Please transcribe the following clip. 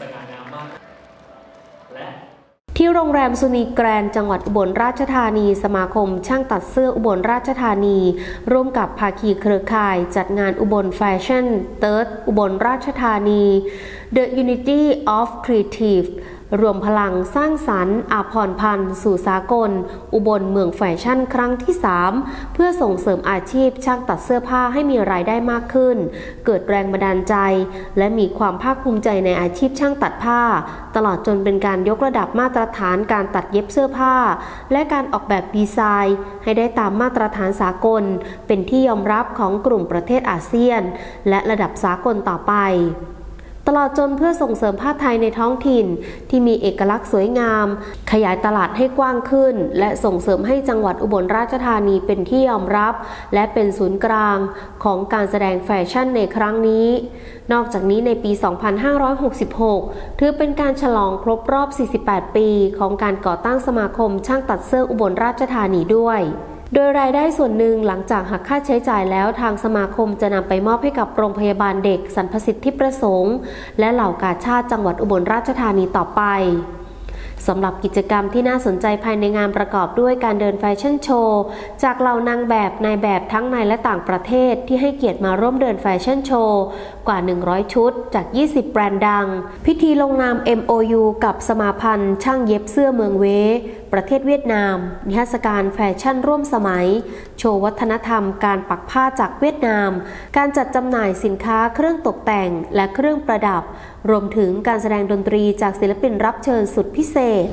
สง่างามมาก และที่โรงแรมสุนีแกรนจังหวัดอุบลราชธานี สมาคม ช่างตัดเสื้ออุบลราชธานี ร่วมกับภาคีเครือข่าย จัดงานอุบลแฟชั่นเติร์ดอุบลราชธานี The Unity of Creative รวมพลังสร้างสรรค์อาพรพันธ์สู่สากล อุบลเมืองแฟชั่นครั้งที่ 3 เพื่อส่งเสริมอาชีพช่างตัดเสื้อผ้าให้มีรายได้มากขึ้น เกิดแรงบันดาลใจ และมีความภาคภูมิใจในอาชีพช่างตัดผ้า ตลอดจนเป็นการยกระดับมาตรฐานการตัดเย็บเสื้อผ้า และการออกแบบดีไซน์ ให้ได้ตามมาตรฐานสากล เป็นที่ยอมรับของกลุ่มประเทศอาเซียน และระดับสากลต่อไป ลอดจนเพื่อส่งเสริมผ้าไทยในท้องถิ่น ที่มีเอกลักษณ์สวยงาม ขยายตลาดให้กว้างขึ้น และส่งเสริมให้จังหวัดอุบลราชธานีเป็นที่ยอมรับ และเป็นศูนย์กลางของการแสดงแฟชั่นในครั้งนี้ นอกจากนี้ในปี 2566 ถือเป็นการฉลองครบรอบ 48 ปี ของการก่อตั้งสมาคมช่างตัดเสื้ออุบลราชธานีด้วย โดยรายได้ส่วนหนึ่งหลังจากหักค่าใช้จ่ายแล้วทางสมาคมจะนำไปมอบให้กับโรงพยาบาลเด็กสรรพสิทธิประสงค์ และเหล่ากาชาติจังหวัดอุบลราชธานีต่อไปสำหรับกิจกรรมที่น่าสนใจภายในงานประกอบด้วยการเดินแฟชั่นโชว์ จากเหล่านางแบบนายแบบทั้งในและต่างประเทศที่ให้เกียรติมาร่วมเดินแฟชั่นโชว์ ว่า 100 ชุด จาก 20 แบรนด์ดัง พิธีลงนาม MOU กับสมาพันธ์ ช่างเย็บเสื้อเมืองเว ประเทศเวียดนาม นิทรรศการแฟชั่นร่วมสมัย โชว์วัฒนธรรมการปักผ้าจากเวียดนาม การจัดจำหน่ายสินค้าเครื่องตกแต่งและเครื่องประดับ รวมถึงการแสดงดนตรีจากศิลปินรับเชิญสุดพิเศษ